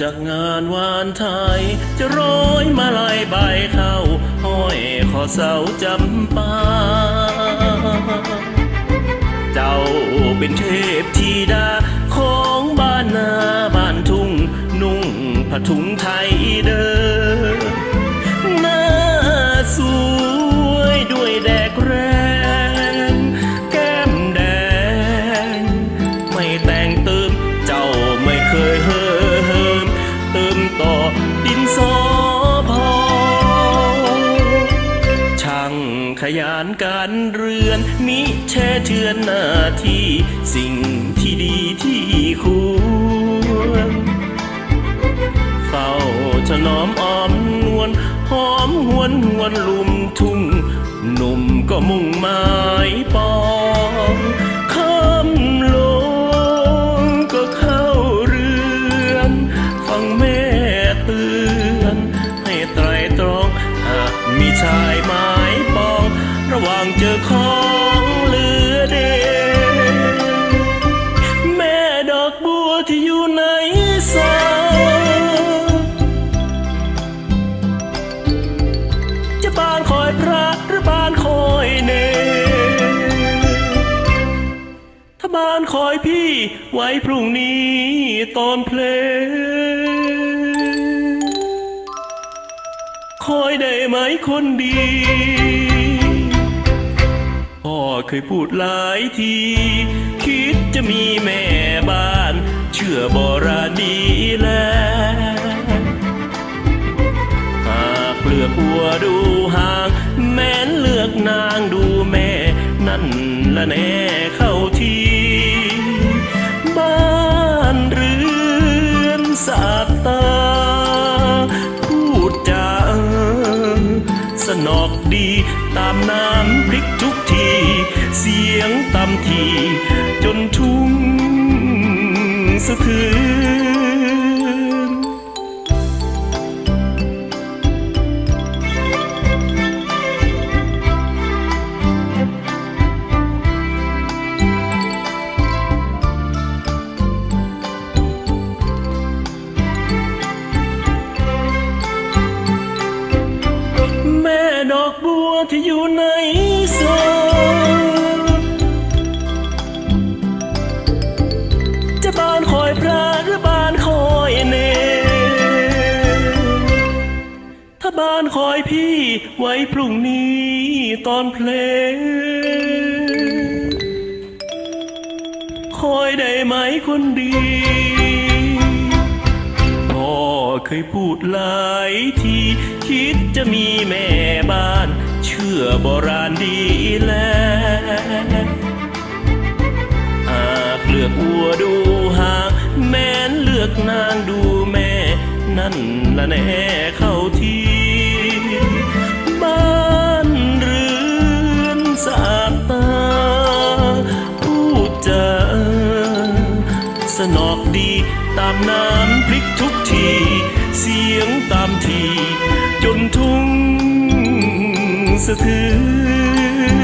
จากงานวานไทย จะร้อยมาลายใบเข้า ห้อยขอเสาจำปา เจ้าเป็นเทพธิดาของบ้านนาบ้านทุ่ง นุ่งผ้าถุงไทยเดิน ยานการเรือน มิแช่เทือนหน้าที่ สิ่งที่ดีที่ควรเฝ้าถนอมอ้อมนวลหอมหวนหวนลุมทุ่งหนุ่มก็มุ่งหมายปอง บานคอยพี่ไว้พรุ่งนี้ตอนเพลงคอยได้ไหมคนดี พ่อเคยพูดหลายที คิดจะมีแม่บ้าน เชื่อโบราณดีแล้วหากเลือกหัวดูห่าง แม้นเลือกนางดูแม่ นั่นละแน่เข้า สนอกดี ตามน้ำพริกทุกที เสียงตำที จนทุ่งสะเทือน ที่อยู่ในซอยจะบานคอยพระหรือบานคอยเน ถ้าบานคอยพี่ไว้พรุ่งนี้ตอนเพลง คอยได้ไหมคนดีพ่อเคยพูดหลายทีคิดจะมีแม่บ้าน ชื่อโบราณดีแล้วหากเลือกวัวดูหางแม้นเลือกนางดูแม่ นั่นละแน่เข้าทีบ้านเรือนสะอาดตาพูดจาสนอกดีตามน้ำพริกทุกที เสียงตามที จนทุ่ง សធឺ